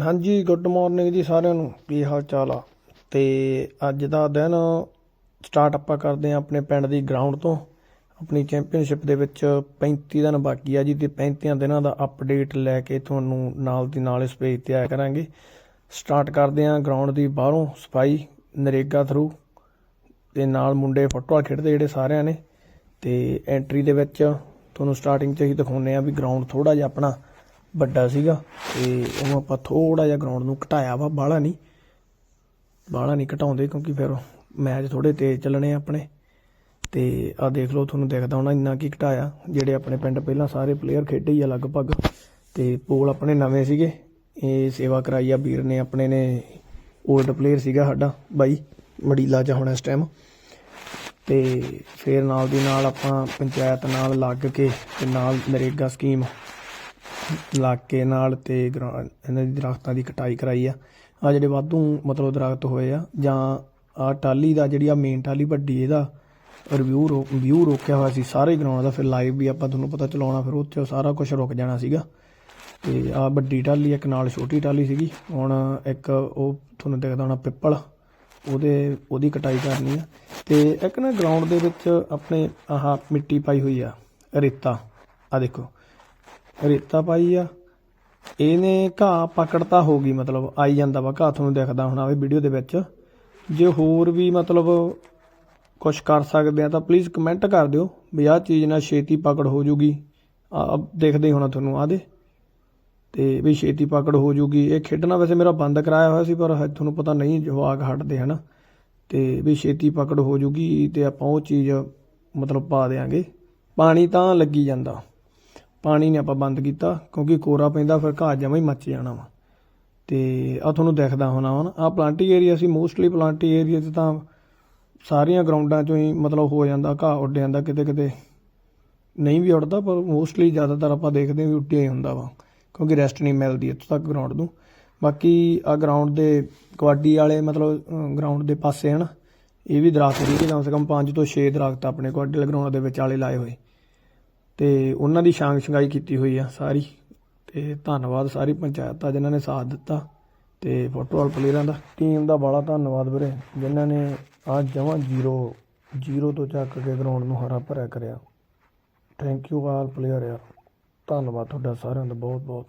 ਹਾਂਜੀ good morning ਜੀ ਸਾਰਿਆਂ ਨੂੰ। ਕੀ ਹਾਲ ਚਾਲ ਆ? ਤੇ ਅੱਜ ਦਾ ਦਿਨ ਸਟਾਰਟ ਆਪਾਂ ਕਰਦੇ ਆ ਆਪਣੇ ਪਿੰਡ ਦੀ ਗਰਾਊਂਡ ਤੋਂ। ਆਪਣੀ ਚੈਂਪੀਅਨਸ਼ਿਪ ਦੇ ਵਿੱਚ 35 ਦਿਨ ਬਾਕੀ ਆ ਜੀ ਤੇ 35 ਦਿਨਾਂ ਦਾ ਅਪਡੇਟ ਲੈ ਕੇ ਤੁਹਾਨੂੰ ਨਾਲ ਦੀ ਨਾਲ ਇਸ ਪੇਜ ਤੇ ਆਇਆ ਕਰਾਂਗੇ। ਸਟਾਰਟ ਕਰਦੇ ਆ ਗਰਾਊਂਡ ਦੀ ਬਾਹਰੋਂ ਸਫ਼ਾਈ, ਨਰੇਗਾ ਥਰੂ ਤੇ ਨਾਲ ਮੁੰਡੇ ਫੁੱਟਬਾਲ ਖੇਡਦੇ ਜਿਹੜੇ ਸਾਰਿਆਂ ਨੇ। ਤੇ ਐਂਟਰੀ ਦੇ ਵਿੱਚ ਤੁਹਾਨੂੰ ਸਟਾਰਟਿੰਗ 'ਚ ਹੀ ਦਿਖਾਉਂਦੇ ਆ ਵੀ ਗਰਾਊਂਡ ਥੋੜਾ ਜਿਹਾ ਆਪਣਾ ਵੱਡਾ ਸੀਗਾ ਤੇ ਉਹਨੂੰ ਆਪਾਂ ਥੋੜਾ ਜਿਹਾ ਗਰਾਊਂਡ ਨੂੰ ਘਟਾਇਆ ਵਾ, ਬਾਹਲਾ ਨਹੀਂ। ਬਾਹਲਾ ਨਹੀਂ ਘਟਾਉਂਦੇ ਕਿਉਂਕਿ ਫਿਰ ਮੈਚ ਥੋੜੇ ਤੇਜ਼ ਚੱਲਣੇ ਆਪਣੇ। ਤੇ ਆ ਦੇਖ ਲਓ, ਤੁਹਾਨੂੰ ਦਿਖਦਾ ਹੋਣਾ ਇੰਨਾ ਕੀ ਘਟਾਇਆ। ਜਿਹੜੇ ਆਪਣੇ ਪਿੰਡ ਪਹਿਲਾਂ ਸਾਰੇ ਪਲੇਅਰ ਖੇਡੇ ਹੀ ਆ ਲਗਭਗ। ਤੇ ਪੋਲ ਆਪਣੇ ਨਵੇਂ ਸੀਗੇ। ਇਹ ਸੇਵਾ ਕਰਾਈ ਆ, ਵੀਰ ਨੇ ਆਪਣੇ ਨੇ 올ਡ ਪਲੇਅਰ ਸੀਗਾ ਸਾਡਾ, ਬਾਈ ਮੜੀਲਾ ਚ ਹੁਣ ਇਸ ਟਾਈਮ ਤੇ ਫਿਰ ਨਾਲ ਦੀ ਨਾਲ ਆਪਾਂ ਪੰਚਾਇਤ ਨਾਲ ਲੱਗ ਕੇ ਤੇ ਨਾਲ ਨਰੇਗਾ ਸਕੀਮ ਇਲਾਕੇ ਨਾਲ ਤੇ ਗਰਾ- ਇਹਨਾਂ ਦੀ ਦਰਖਤਾਂ ਦੀ ਕਟਾਈ ਕਰਾਈ ਆ। ਆ ਜਿਹੜੇ ਵਾਧੂ ਮਤਲਬ ਦਰਖਤ ਹੋਏ ਆ, ਜਾਂ ਆ ਟਾਲੀ ਦਾ ਜਿਹੜੀ ਆ ਮੇਨ ਟਾਲੀ ਵੱਡੀ ਇਹਦਾ ਰਿਵਿਊ ਵਿਊ ਰੋਕਿਆ ਹੋਇਆ ਸੀ ਸਾਰੇ ਗਰਾਊਂਡ ਦਾ, ਫਿਰ ਲਾਈਵ ਵੀ ਆਪਾਂ ਤੁਹਾਨੂੰ ਪਤਾ ਚਲਾਉਣਾ, ਫਿਰ ਉੱਥੇ ਸਾਰਾ ਕੁਝ ਰੁਕ ਜਾਣਾ ਸੀਗਾ। ਤੇ ਆ ਵੱਡੀ ਟਾਲੀ ਇੱਕ ਨਾਲ ਛੋਟੀ ਟਾਲੀ ਸੀਗੀ। ਹੁਣ ਇੱਕ ਉਹ ਤੁਹਾਨੂੰ ਦਿਖਦਾ ਹੋਣਾ ਪਿੱਪਲ, ਉਹਦੇ ਉਹਦੀ ਕਟਾਈ ਕਰਨੀ ਆ। ਤੇ ਇੱਕ ਨਾ ਗਰਾਊਂਡ ਦੇ ਵਿੱਚ ਆਪਣੇ ਆਹ ਮਿੱਟੀ ਪਾਈ ਹੋਈ ਆ, ਰੇਤਾ। ਆ ਦੇਖੋ ਰੇਤਾ ਪਾਈ ਆ। ਇਹਨੇ ਘਾਹ ਪਕੜਤਾ ਹੋ ਗਈ ਮਤਲਬ ਆਈ ਜਾਂਦਾ ਵਾ। ਘਾਹ ਤੁਹਾਨੂੰ ਦਿਖਦਾ ਹੋਣਾ ਵੀ ਵੀਡੀਓ ਦੇ ਵਿੱਚ। ਜੇ ਹੋਰ ਵੀ ਮਤਲਬ ਕੁਝ ਕਰ ਸਕਦੇ ਆ ਤਾਂ ਪਲੀਜ਼ ਕਮੈਂਟ ਕਰ ਦਿਓ ਵੀ ਆਹ ਚੀਜ਼ ਨਾਲ ਛੇਤੀ ਪਕੜ ਹੋ ਜੂਗੀ। ਆ ਦੇਖਦੇ ਹੋਣਾ ਤੁਹਾਨੂੰ ਆਦੇ ਤੇ ਵੀ ਛੇਤੀ ਪਕੜ ਹੋ ਜੂਗੀ। ਇਹ ਖੇਡਣਾ ਵੈਸੇ ਮੇਰਾ ਬੰਦ ਕਰਾਇਆ ਹੋਇਆ ਸੀ, ਪਰ ਤੁਹਾਨੂੰ ਪਤਾ ਨਹੀਂ, ਜਵਾਕ ਹਟਦੇ ਹਨਾ। ਤੇ ਵੀ ਛੇਤੀ ਪਕੜ ਹੋ ਜੂਗੀ ਤੇ ਆਪਾਂ ਉਹ ਚੀਜ਼ ਮਤਲਬ ਪਾ ਦੇਾਂਗੇ ਪਾਣੀ ਤਾਂ ਲੱਗੀ ਜਾਂਦਾ। ਪਾਣੀ ਨੇ ਆਪਾਂ ਬੰਦ ਕੀਤਾ, ਕਿਉਂਕਿ ਕੋਰਾ ਪੈਂਦਾ, ਫਿਰ ਘਾਹ ਜਮਾ ਹੀ ਮੱਚ ਜਾਣਾ ਵਾ। ਤੇ ਆ ਤੁਹਾਨੂੰ ਦਿਖਦਾ ਹੋਣਾ ਹੁਣ ਆ ਪਲਾਂਟੀ ਏਰੀਆ ਸੀ ਮੋਸਟਲੀ ਪਲਾਂਟੀ ਏਰੀਆ 'ਚ ਤਾਂ ਸਾਰੀਆਂ ਗਰਾਊਂਡਾਂ 'ਚੋਂ ਹੀ ਮਤਲਬ ਹੋ ਜਾਂਦਾ, ਘਾਹ ਉੱਡ ਜਾਂਦਾ ਕਿਤੇ ਕਿਤੇ ਨਹੀਂ ਵੀ ਉੱਡਦਾ, ਪਰ ਮੋਸਟਲੀ ਜ਼ਿਆਦਾਤਰ ਆਪਾਂ ਦੇਖਦੇ ਹਾਂ ਵੀ ਉੱਡਿਆ ਹੀ ਹੁੰਦਾ ਵਾ, ਕਿਉਂਕਿ ਰੈਸਟ ਨਹੀਂ ਮਿਲਦੀ ਇੱਥੋਂ ਤੱਕ ਗਰਾਊਂਡ ਨੂੰ। ਬਾਕੀ ਆ ਗਰਾਊਂਡ ਦੇ ਕਬੱਡੀ ਵਾਲੇ ਮਤਲਬ ਗਰਾਊਂਡ ਦੇ ਪਾਸੇ ਹਨ, ਇਹ ਵੀ ਦਰਖਤ ਸੀਗੇ, ਕਮ ਸੇ ਕਮ 5 ਤੋਂ 6 ਦਰਖਤ ਆਪਣੇ ਕਬੱਡੀ ਵਾਲੇ ਗਰਾਊਂਡ ਦੇ ਵਿੱਚ ਆਲੇ ਲਾਏ ਹੋਏ। ਤੇ ਉਹਨਾਂ ਦੀ ਸ਼ਾਂਗ ਸ਼ੰਗਾਈ ਕੀਤੀ ਹੋਈ ਆ ਸਾਰੀ। ਤੇ ਧੰਨਵਾਦ ਸਾਰੀ ਪੰਚਾਇਤ ਦਾ ਜਿਨ੍ਹਾਂ ਨੇ ਸਾਥ ਦਿੱਤਾ ਤੇ ਫੁੱਟਬਾਲ ਪਲੇਅਰਾਂ ਦਾ। ਟੀਮ ਦਾ ਬੜਾ ਧੰਨਵਾਦ ਵੀਰੇ, ਜਿਨ੍ਹਾਂ ਨੇ ਆ ਜਮਾਂ ਜ਼ੀਰੋ ਜ਼ੀਰੋ ਤੋਂ ਚੱਕ ਕੇ ਗਰਾਊਂਡ ਨੂੰ ਹਰਾ ਭਰਿਆ ਕਰਿਆ। ਥੈਂਕ ਯੂ ਆਲ ਪਲੇਅਰ ਯਾਰ ਧੰਨਵਾਦ ਤੁਹਾਡਾ ਸਾਰਿਆਂ ਦਾ ਬਹੁਤ ਬਹੁਤ